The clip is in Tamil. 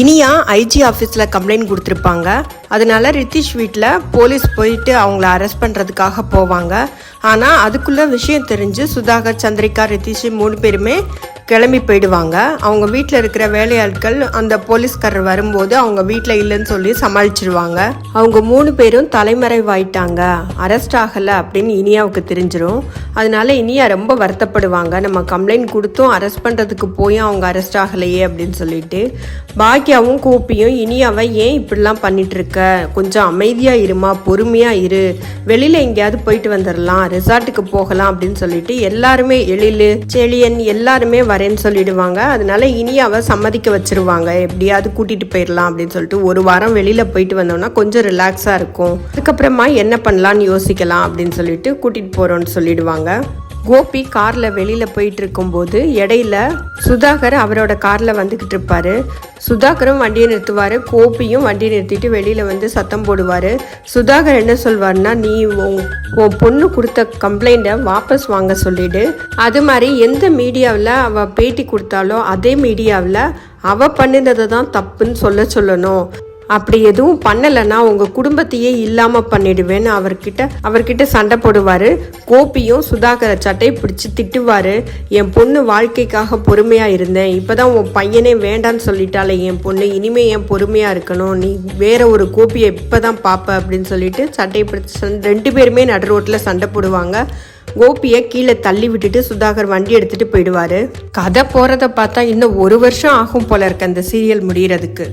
இனியா ஐஜி ஆஃபீஸில் கம்ப்ளைண்ட் கொடுத்துருப்பாங்க. அதனால ரித்திஷ் வீட்டில் போலீஸ் போயிட்டு அவங்கள அரெஸ்ட் பண்ணுறதுக்காக போவாங்க. ஆனால் அதுக்குள்ளே விஷயம் தெரிஞ்சு சுதாகர் சந்திரிகா ரித்திஷ் மூணு பேருமே கிளம்பி போயிடுவாங்க. அவங்க வீட்டில் இருக்கிற வேலையாட்கள் அந்த போலீஸ்காரர் வரும்போது அவங்க வீட்டில் இல்லைன்னு சொல்லி சமாளிச்சிருவாங்க. அவங்க மூணு பேரும் தலைமறைவாயிட்டாங்க. அரெஸ்ட் ஆகலை அப்படின்னு இனியாவுக்கு தெரிஞ்சிடும் அதனால இனியா ரொம்ப வருத்தப்படுவாங்க. நம்ம கம்ப்ளைண்ட் கொடுத்தும் அரெஸ்ட் பண்ணுறதுக்கு போயும் அவங்க அரெஸ்ட் ஆகலையே அப்படின்னு சொல்லிட்டு. பாக்கியாவும் கோப்பியும் இனியாவை ஏன் இப்படிலாம் பண்ணிட்டுருக்க? கொஞ்சம் அமைதியாக இருமா பொறுமையாக இரு. வெளியில் எங்கேயாவது போயிட்டு வந்துடலாம் ரிசார்ட்டுக்கு போகலாம் அப்படின்னு சொல்லிட்டு எல்லாருமே எழிலு செழியன் எல்லாருமே வரேன்னு சொல்லிடுவாங்க. அதனால இனியாவை சம்மதிக்க வச்சிருவாங்க. எப்படியாவது கூட்டிட்டு போயிடலாம் அப்படின்னு சொல்லிட்டு ஒரு வாரம் வெளியில போயிட்டு வந்தோம்னா கொஞ்சம் ரிலாக்ஸா இருக்கும். அதுக்கப்புறமா என்ன பண்ணலாம்னு யோசிக்கலாம் அப்படின்னு சொல்லிட்டு கூட்டிட்டு போறோம்னு சொல்லிடுவாங்க. கோபி கார்ல வெளியில போயிட்டு இருக்கும்போது இடையில சுதாகர் அவரோட கார்ல வந்துகிட்டு இருப்பாரு. சுதாகரும் வண்டியை நிறுத்துவாரு. கோபியும் வண்டியை நிறுத்திட்டு வெளியில வந்து சத்தம் போடுவாரு. சுதாகர் என்ன சொல்வார்னா நீ உன் பொண்ணு கொடுத்த கம்ப்ளைண்ட்டை வாபஸ் வாங்க சொல்லிடு. அது மாதிரி எந்த மீடியாவில் அவ பேட்டி கொடுத்தாலோ அதே மீடியாவில் அவ பண்ணினதை தான் தப்புன்னு சொல்ல சொல்லணும். அப்படி எதுவும் பண்ணலைன்னா உங்கள் குடும்பத்தையே இல்லாமல் பண்ணிடுவேன்னு அவர்கிட்ட அவர்கிட்ட சண்டை போடுவார். கோபியும் சுதாகர சட்டை பிடிச்சி திட்டுவார். என் பொண்ணு வாழ்க்கைக்காக பொறுமையாக இருந்தேன். இப்போ தான் உன் பையனே வேண்டான்னு சொல்லிட்டாலே என் பொண்ணு இனிமே என் பொறுமையாக இருக்கணும்? நீ வேற ஒரு கோபியை இப்பதான் பார்ப்ப அப்படின்னு சொல்லிட்டு சட்டை பிடிச்சி ரெண்டு பேருமே நடு ரோட்டில் சண்டை போடுவாங்க. கோபியை கீழே தள்ளி விட்டுட்டு சுதாகர் வண்டி எடுத்துட்டு போயிடுவாரு. கதை போறத பார்த்தா இன்னும் ஒரு வருஷம் ஆகும் போல இருக்கு அந்த சீரியல் முடியறதுக்கு.